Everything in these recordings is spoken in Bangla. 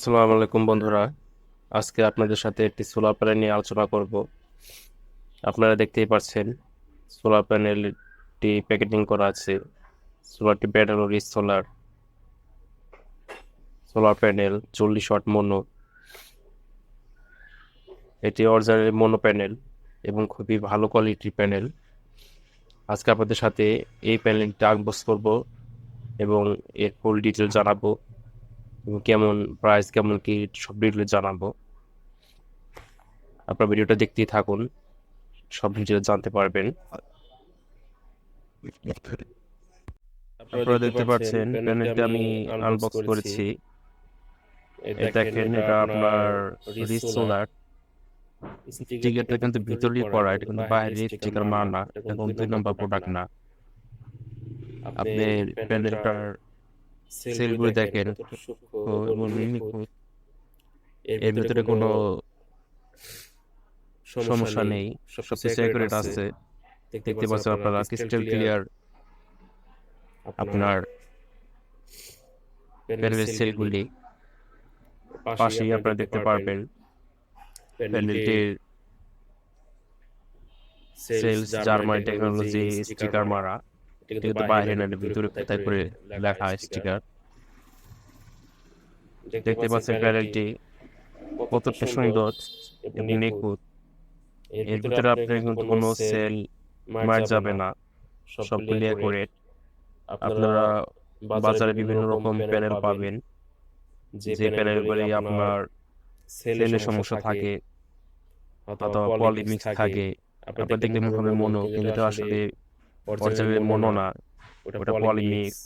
আসসালামু আলাইকুম বন্ধুরা। আজকে আপনাদের সাথে একটি সোলার প্যানেল নিয়ে আলোচনা করব। আপনারা দেখতেই পাচ্ছেন সোলার প্যানেলটি প্যাকেটিং করা আছে। সোলারটি battery rich solar solar panel চল্লিশ ওয়াট মনো এটি অরিজিনাল মনো প্যানেল এবং খুবই ভালো কোয়ালিটির প্যানেল আজকে আপনাদের সাথে এই প্যানেলটি আনবক্স করব এবং এর ফুল ডিটেল জানাব। কেমন প্রাইস কেমন কি সব ডিটেল জানাব। আপনার ভিডিওটা দেখতেই থাকুন সব ডিটেল জানতে পারবেন। আপনারা দেখতে পাচ্ছেন প্যানেলটা আমি আনবক্স করেছি। দেখেন এটা আপনার রিচ সোলার স্টিকারটা কিন্তু ভিতরেই পড়া এটা কিন্তু বাইরে স্টিকার মার না এটা দুই নম্বর প্রোডাক্ট না। আপনি প্যানেলটার সেলগুলো দেখেন। এর ভিতরে কোনো সমস্যা নেই। সবকিছু অ্যাকুরেট আছে। দেখতে পাচ্ছেন আপনারা ক্রিস্টাল ক্লিয়ার আপনার প্যানেলের সেলগুলি পাশেই আপনারা দেখতে পারবেন। প্যানেলটির সেলস জার্মান টেকনোলজি স্টিকার মারা। এটা কিন্তু বাইরে না ভিতরে কোথায় করে লেখা স্টিকার দেখতে পাচ্ছেন প্যানেলটি কতটা সুন্দর এবং নিখুঁত এর ভিতরে আপনার কিন্তু কোনো সেল মার যাবে না সব ক্লিয়ার করে আপনারা বাজারে বিভিন্ন রকম প্যানেল পাবেন যে প্যানেলগুলি আপনার সেলের সমস্যা থাকে অথবা পলিমিক্স থাকে আপনার দেখতে মনে হবে মনো কিন্তু আসলে অরিজিনাল মনো না ওটা পলিমিক্স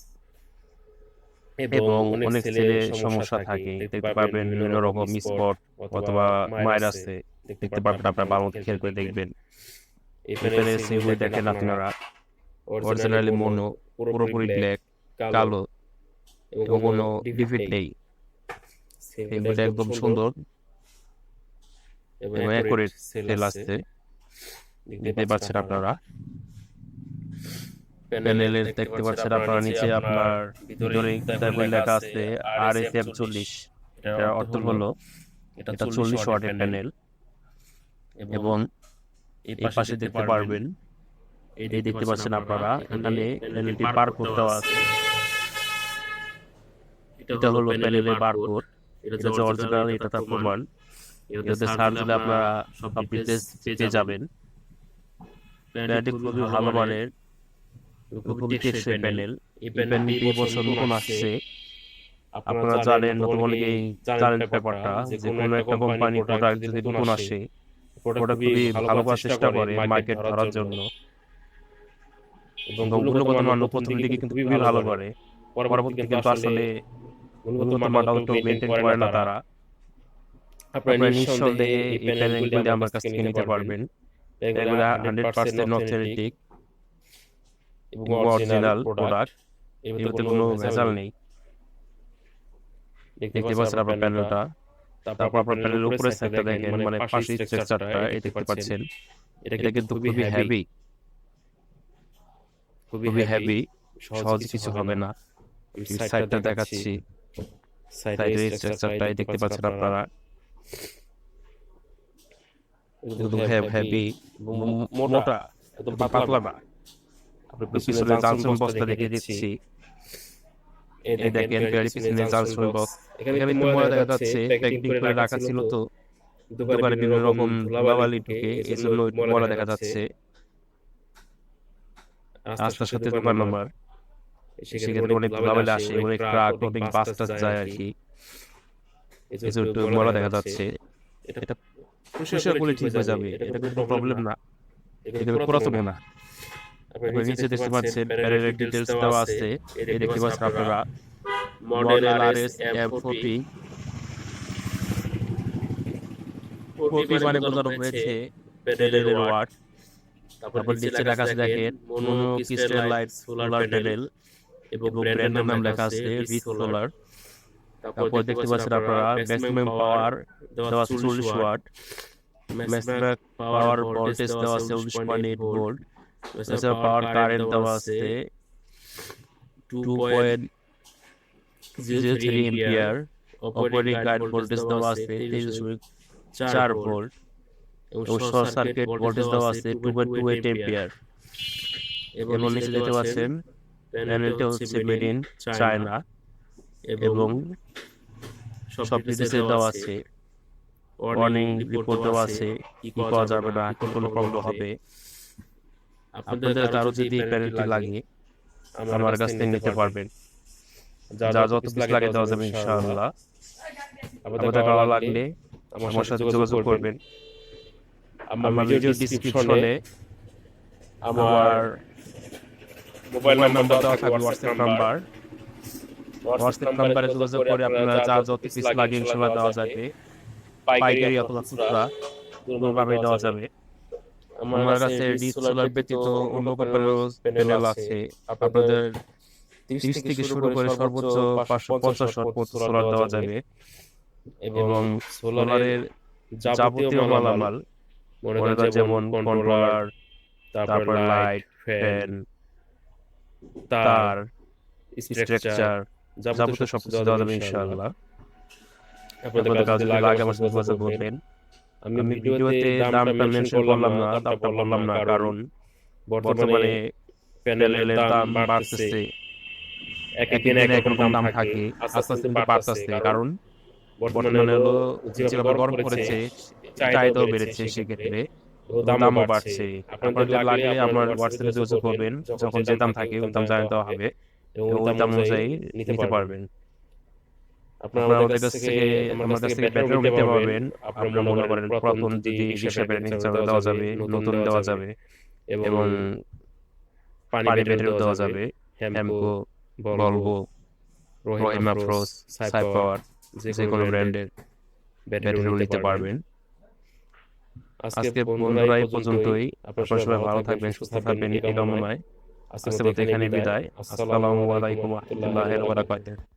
এবং অনেক সেলে সমস্যা থাকে দেখতে পারবেন বিভিন্ন রকম স্পট অথবা ভাইরাসে দেখতে পারবেন আপনার ভালো মতো খেয়াল করে দেখবেন। দেখেন আপনারা। অরিজিনালি মনো পুরোপুরি ব্ল্যাক কালো এবং কোনো ডিফিট নেই। এগুলো একদম সুন্দর। এবং অ্যাকুরেট সেল আসছে দেখতে পাচ্ছেন আপনারা। প্যানেলে দেখতে পাচ্ছেন আপনারা নিচে আপনার ভিতরে তারপরে লেখা আছে আর এস এফ চল্লিশ। এটার অর্থ হলো এটা চল্লিশ ওয়াটের প্যানেল। এবং এই পাশে দেখতে পারবেন। এই দেখতে পাচ্ছেন আপনারা এখানে প্যানেলটি বারকোড দেওয়া আছে। এটা হলো প্যানেলের বারকোড এটা যে অরিজিনাল এটা তার প্রমাণ। এটাতে সার্চ দিলে আপনারা সব পেয়ে যাবেন। প্যানেলটি খুবই ভালো মানের খুবই টেকসই প্যানেল। এই প্যানেলটি এই বছর নতুন আসছে। আপনারা জানেন নতুন অনেকেই জানেন ব্যাপারটা যে কোনো একটা কোম্পানি প্রোডাক্ট যদি নতুন আসে প্রোডাক্ট খুবই ভালো করার চেষ্টা করে মার্কেট ধরার জন্য। এবং গুণগত মান প্রথম দিকে কিন্তু খুবই ভালো করে। পরবর্তী কিন্তু আসলে গুণগত মানটা একটু মেনটেন করে না তারা। আপনারা নিঃসন্দেহে এই প্যানেলগুলি আমার কাছ থেকে নিতে পারবেন। এগুলো হান্ড্রেড পার্সেন্ট অথেন্টিক এবং অরিজিনাল প্রোডাক্ট এগুলোতে কোনো ভেজাল নেই। দেখতে পাচ্ছেন আপনার প্যানেলটা তারপর আপনার প্যানেলের উপরে সাইডটা দেখেন মানে পাশে স্ট্রাকচারটা এই দেখতে পাচ্ছেন। এটা কিন্তু খুবই হেভি খুবই হেভি সহজ কিছু হবে না। সাইডটা দেখাচ্ছি। সাইডের স্ট্রাকচারটা দেখতে পাচ্ছেন আপনারা। হেভি মোটা। একদম পাতলা না। আপনি পিছনে জানসন বক্সটা দেখে দিচ্ছি এই দেখেন গাড়ি পিছনে জানসন বক্স এখানে কিন্তু মনে দেখা যাচ্ছে প্যাকিং করে রাখা ছিল তো দোকানে বিভিন্ন রকম ধুলাবালি ঢুকে এই জন্য মনে দেখা যাচ্ছে রাস্তার সাথে দোকান নাম্বার সেক্ষেত্রে অনেক ধুলাবালি আসে অনেক ট্রাক অনেক বাস টাস যায় আর কি এই জন্য একটু ময়লা দেখা যাচ্ছে এটা পরিষ্কার করলে ঠিক হয়ে যাবে এটা কোনো প্রবলেম না এটা পুরাতন না আপনারা নিচে দেখতে পাচ্ছেন প্যানেলের ডিটেলস দেওয়া আছে। এই দেখতে পাচ্ছেন আপনারা model R S M forty forty মানে বোঝানো হয়েছে প্যানেলের ওয়াট তারপর নিচে লেখা আছে দেখেন mono crystal light solar panel এবং ব্র্যান্ডের নাম লেখা আছে রিচ সোলার তারপর দেখতে পাচ্ছেন আপনারা ম্যাক্সিমাম পাওয়ার দেওয়া আছে চল্লিশ ওয়াট ম্যাক্সিমাম পাওয়ার ভোল্টেজ দেওয়া আছে উনিশ পয়েন্ট এইট ভোল্ট এছাড়া পাওয়ার কারেন্ট দেওয়া আছে two point zero three ampere অপরিক গাইড ভোল্টেজ দেওয়া আছে তেইশ দশমিক চার ভোল্ট এবং শর্ট সার্কিট ভোল্টেজ দেওয়া আছে two point two eight ampere এবং নিচে দেখতে পাচ্ছেন প্যানেলটা হচ্ছে মেড ইন চায়না এবং সব ডিটেলস দেওয়া আছে ওয়ার্নিং রিপোর্ট দেওয়া আছে কি পাওয়া যাবে না কোন কোন প্রবলেম হবে আপনাদের কারও যদি লাগে আমার কাছ থেকে নিতে পারবেন। যা যত পিস লাগে দেওয়া যাবে ইনশাআল্লাহ। আপনাদের ভালো লাগলে আমার সাথে যোগাযোগ করবেন। আমার ভিডিও ডিসক্রিপশনে আমার মোবাইল নাম্বার দেওয়া থাকবে হোয়াটসঅ্যাপ নাম্বার হোয়াটসঅ্যাপ নাম্বারে যোগাযোগ করে আপনারা যা যত পিস লাগে ইনশাআল্লাহ দেওয়া যাবে। পাইকারি অথবা খুচরা দুটোভাবে দেওয়া যাবে। আমার কাছে ডিস সোলার ব্যতীত অন্য কোম্পানির প্যানেল আছে আপনাদের তিরিশ থেকে শুরু করে সর্বোচ্চ পাঁচশো পঞ্চাশ সোলার দেওয়া যাবে এবং সোলারের যাবতীয় মালামাল মনে করেন যেমন কন্ট্রোলার তারপর লাইট ফ্যান তার স্ট্রাকচার যাবতীয় সব কিছু দেওয়া যাবে ইনশাআল্লাহ আপনাদের কাছে লাগে আমার সাথে করবেন আমি ভিডিওতে দামটা মেনশন করলাম না দামটা বললাম না কারণ বর্তমানে প্যানেলের দাম বাড়তেছে। এক এক দিনে এক রকম দাম থাকে আস্তে আস্তে বাড়তেছে কারণ বর্তমানে হলো যেভাবে গরম পড়েছে চাহিদাও বেড়েছে সেক্ষেত্রে দামও বাড়ছে। আপনাদের লাগলে আমার হোয়াটসঅ্যাপে যোগাযোগ করবেন যখন যে দাম থাকে ওই দাম জানিয়ে দেওয়া হবে এবং ওই দাম অনুযায়ী নিতে পারবেন। আপনারা আমাদের কাছ থেকে আমার কাছ থেকে ব্যাটারিও নিতে পারবেন। আপনারা মনে করেন প্রথম যদি হিসাবে দেওয়া যাবে নতুন দেওয়া যাবে এবং পানি ব্যাটারিও দেওয়া যাবে হ্যামকো ভলভো রহিমা ফ্রোস সাই পাওয়ার যে কোনো ব্র্যান্ডের ব্যাটারিও নিতে পারবেন। আজকে বন্ধুরা এই পর্যন্তই। আপনারা সবাই ভালো থাকবেন সুস্থ থাকবেন। এই কামনায় আজকে মতো এখানে বিদায়। আসসালামু আলাইকুম ওয়া রাহমাতুল্লাহি ওয়া বারাকাতুহু।